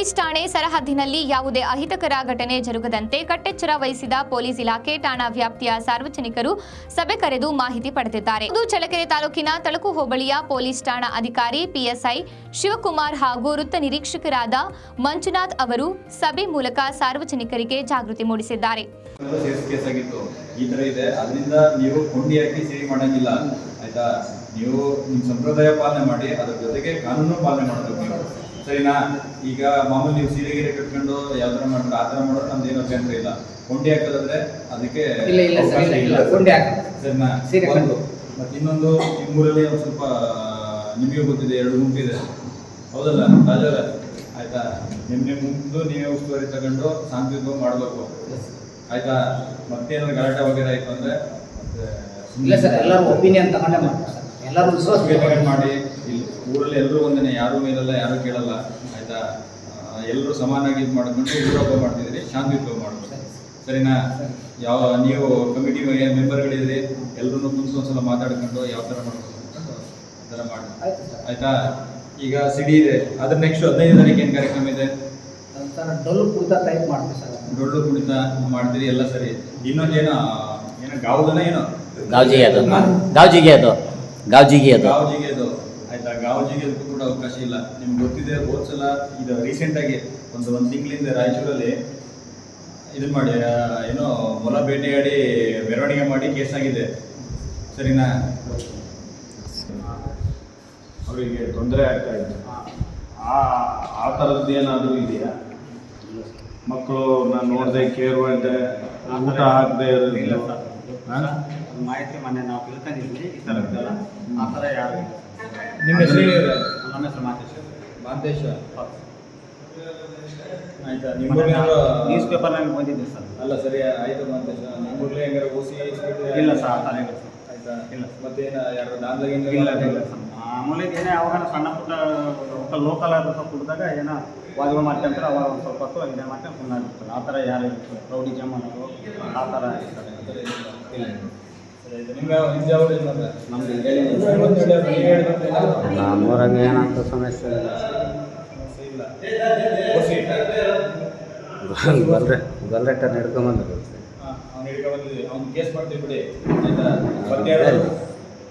Police ಠಾಣೆ ಸರಹದ್ದಿನಲ್ಲಿ ಯಾವುದೇ ಅಹಿತಕರ ಘಟನೆ ಜರುಗದಂತೆ ಕಟ್ಟೆಚ್ಚರ ವಹಿಸಿದ ಪೊಲೀಸ್ ಇಲಾಖೆ ಠಾಣಾ ವ್ಯಾಪ್ತಿಯ ಸಾರ್ವಜನಿಕರು ಸಭೆ ಕರೆದು ಮಾಹಿತಿ ಪಡೆದಿದ್ದಾರೆ. ಇದು ಚಳ್ಳಕೆರೆ ತಾಲೂಕಿನ ತಳಕು ಹೋಬಳಿಯ ಪೊಲೀಸ್ ಠಾಣಾ ಅಧಿಕಾರಿ ಪಿಎಸ್ಐ ಶಿವಕುಮಾರ್ ಹಾಗೂ ವೃತ್ತ ನಿರೀಕ್ಷಕರಾದ ಮಂಜುನಾಥ್ ಅವರು ಸಭೆ ಮೂಲಕ ಸಾರ್ವಜನಿಕರಿಗೆ ಜಾಗೃತಿ ಮೂಡಿಸಿದ್ದಾರೆ. ನೀವು ಕೊಂಡಿ ಹಾಕಿ ಸೇರಿ ಮಾಡಂಗಿಲ್ಲ. ಆಯ್ತಾ? ನೀವು ನಿಮ್ ಸಂಪ್ರದಾಯ ಪಾಲನೆ ಮಾಡಿ, ಅದ್ರ ಜೊತೆಗೆ ಕಾನೂನು ಪಾಲನೆ ಮಾಡಬೇಕು ಸರಿನಾ? ಈಗ ಮಾಮೂಲಿ ನೀವು ಸೀರೆ ಗೀರೆ ಕಟ್ಕೊಂಡು ಯಾವ ತರ ಮಾಡೋ ಆ ತರ ಮಾಡೋದು ನಮ್ದು ಏನೋ ಅಭ್ಯಂತರ ಇಲ್ಲ. ಕೊಂಡಿ ಹಾಕೋದಾದ್ರೆ ಅದಕ್ಕೆ ಇಲ್ಲ, ಇಲ್ಲ, ಸರ್, ಇಲ್ಲ, ಇಲ್ಲ. ಕೊಂಡಿ ಹಾಕಲ್ಲ. ಸರಿನಾ? ಸೀರೆ ಒಂದು. ಮತ್ತೆ ಇನ್ನೊಂದು ಈ ಮೂರಲ್ಲಿ ಒಂದು ಸ್ವಲ್ಪ ನಿಮಗೆ ಗೊತ್ತಿದೆ ಎರಡು ಗುಂಪಿದೆ ಹೌದಲ್ಲ ರಾಜರ ಆಯ್ತಾ? ನಿಮ್ ನಿಮ್ ಮುಂದೆ ನೀವೇ ಉಸ್ತುವಾರಿ ತಗೊಂಡು ಸಾಂಕ್ರಿಕ ಮಾಡಬೇಕು. ಆಯ್ತಾ? ಮತ್ತೇನಾದ್ರು ಗಲಾಟೆ ವಗೇರೆ ಆಯ್ತು ಅಂದ್ರೆ ಮತ್ತೆ ಇಲ್ಲ ಸರ್ ಎಲ್ಲರೂ ಒಪಿನಿಯನ್ ತಗೊಂಡೇ ಮಾಡ್ತಾರೆ ಸರ್. ಎಲ್ಲರೂ ವಿಶ್ವಾಸ ಮಾಡಿ. ಯಾರು ಮೇಲಲ್ಲ ಯಾರು ಕೇಳಲ್ಲ ಆಯ್ತಾ? ಎಲ್ಲರೂ ಸಮಾನಾಗಿ ಇದು ಮಾಡ್ಕೊಂಡು ಊರಹಬ್ಬ ಮಾಡ್ತಿದ್ರಿ ಶಾಂತಿಯುತವಾಗಿ ಮಾಡ್ಬೇಕು ಸರಿನಾ? ಯಾವ ನೀವು ಕಮಿಟಿ ಮೆಂಬರ್ಗಳಿದ್ರಿ ಎಲ್ಲರೂ ಮುಂದೆ ಒಂದ್ಸಲ ಮಾತಾಡ್ಕೊಂಡು ಯಾವ ಥರ ಮಾಡ್ಬೋದು ಥರ ಮಾಡಿ. ಆಯ್ತು ಈಗ ಸಿಡಿ ಇದೆ. ಅದ್ರ ನೆಕ್ಸ್ಟ್ ಹದಿನೈದು ತಾರೀಕು ಏನು ಕಾರ್ಯಕ್ರಮ ಇದೆ? ಸರ್ ಡೊಲ್ ಕುರ್ತಾ ಟೈಪ್ ಮಾಡ್ತೀವಿ ಸರ್. ಡೊಳ್ಳು ಕುಣಿತ ಮಾಡ್ತೀರಿ ಎಲ್ಲ ಸರಿ. ಇನ್ನೊಂದೇನೋ ಏನೋ ಗಾವುದನ ಏನೋ? ಗಾವ್ಜಿಗೆ ಅದು. ಗಾವ್ಜಿಗೆ ಅದು. ಗಾವ್ಜಿಗೆ ಅದು. ಗಾವ್ಜಿಗೆ ಅದು. ಗಾವಜಿಗೆ ಅದಕ್ಕೂ ಕೂಡ ಅವಕಾಶ ಇಲ್ಲ. ನಿಮ್ಗೆ ಗೊತ್ತಿದೆ ಹೋದ್ ಸಲ ಇದು ರೀಸೆಂಟ್ ಆಗಿ ಒಂದು ಒಂದು ತಿಂಗಳಿಂದ ರಾಯಚೂರಲ್ಲಿ ಇದು ಮಾಡಿ ಏನೋ ಮೊಲ ಬೇಟೆಯಾಡಿ ಮೆರವಣಿಗೆ ಮಾಡಿ ಕೇಸ್ ಆಗಿದೆ. ಸರಿನಾ? ಅವರಿಗೆ ತೊಂದರೆ ಆಗ್ತಾ ಇತ್ತು. ಆ ಆ ಥರದ್ದು ಏನಾದರೂ ಇದೆಯಾ? ಮಕ್ಕಳು ನಾನು ನೋಡಿದೆ ಕೇರ್ ಮಾಡಿದೆ ಊಟ ಹಾಕದೆ ಹಾಂ? ಮಾಹಿತಿ ಮೊನ್ನೆ ನಾವು ತಿಳ್ಕೊಂಡಿದ್ವಿ. ಈ ಥರದ್ದೆಲ್ಲ ಆ ಥರ ಯಾರು. ನಿಮ್ಮ ಹೆಸರು? ನನ್ನ ಹೆಸರು ಮಾತೇಶ್ ಮಾಂತೇಶ. ಆಯ್ತಾ ನಿಮ್ಮ ನ್ಯೂಸ್ ಪೇಪರ್ನಾಗ ಬಂದಿದ್ದೆ ಸರ್. ಅಲ್ಲ ಸರಿ ಆಯ್ತು ಮಾಂತೇಶ. ನಿಮ್ಮೂರ್ಲೇ ಹೆಂಗಾರ ಓಸಿ ಇಲ್ಲ ಸರ್ ಆ ಥರ ಇಲ್ಲ ಸರ್. ಆಯ್ತಾ? ಇಲ್ಲ. ಮತ್ತೆ ಯಾರು ದಾನ್ದಾಗ ಇಲ್ಲ ಇಲ್ಲ ಸರ್. ಮಾಮೂಲಿ ಏನೇ ಅವಾಗ ಸಣ್ಣ ಪುಟ್ಟ ಲೋಕಲ್ ಲೋಕಲ್ ಆದ ಸ್ವಲ್ಪ ಕುಡಿದಾಗ ಏನೋ ವಾದಗಳು ಮಾಡ್ಕೊಂತಾರೆ ಅವಾಗ ಒಂದು ಸ್ವಲ್ಪ ಹೊತ್ತು ಇದೇ ಮಾಡ್ಕೊಂಡು ಸುಮ್ಮನೆ ಆ ಥರ ಯಾರು ಪ್ರೌಢಿ ಜಮಾನರು ಆ ಥರ ಇರ್ತಾರೆ. ಇಲ್ಲ. ನಮ್ಮೂರಾಗ ಏನಂತ ಸಮಸ್ಯೆ ಇಲ್ಲ. ಗಲ್ರೆ ಗಲ್ರೆಟ ನಡ್ಕೊಂಬಂದ್ರು ಅವ್ನು ಹಿಡ್ಕೊಂಡ್ಬಂದಿದ್ವಿ ಅವ್ನು ಕೇಸ್ ಮಾಡ್ತೀವಿ ಬಿಡಿ.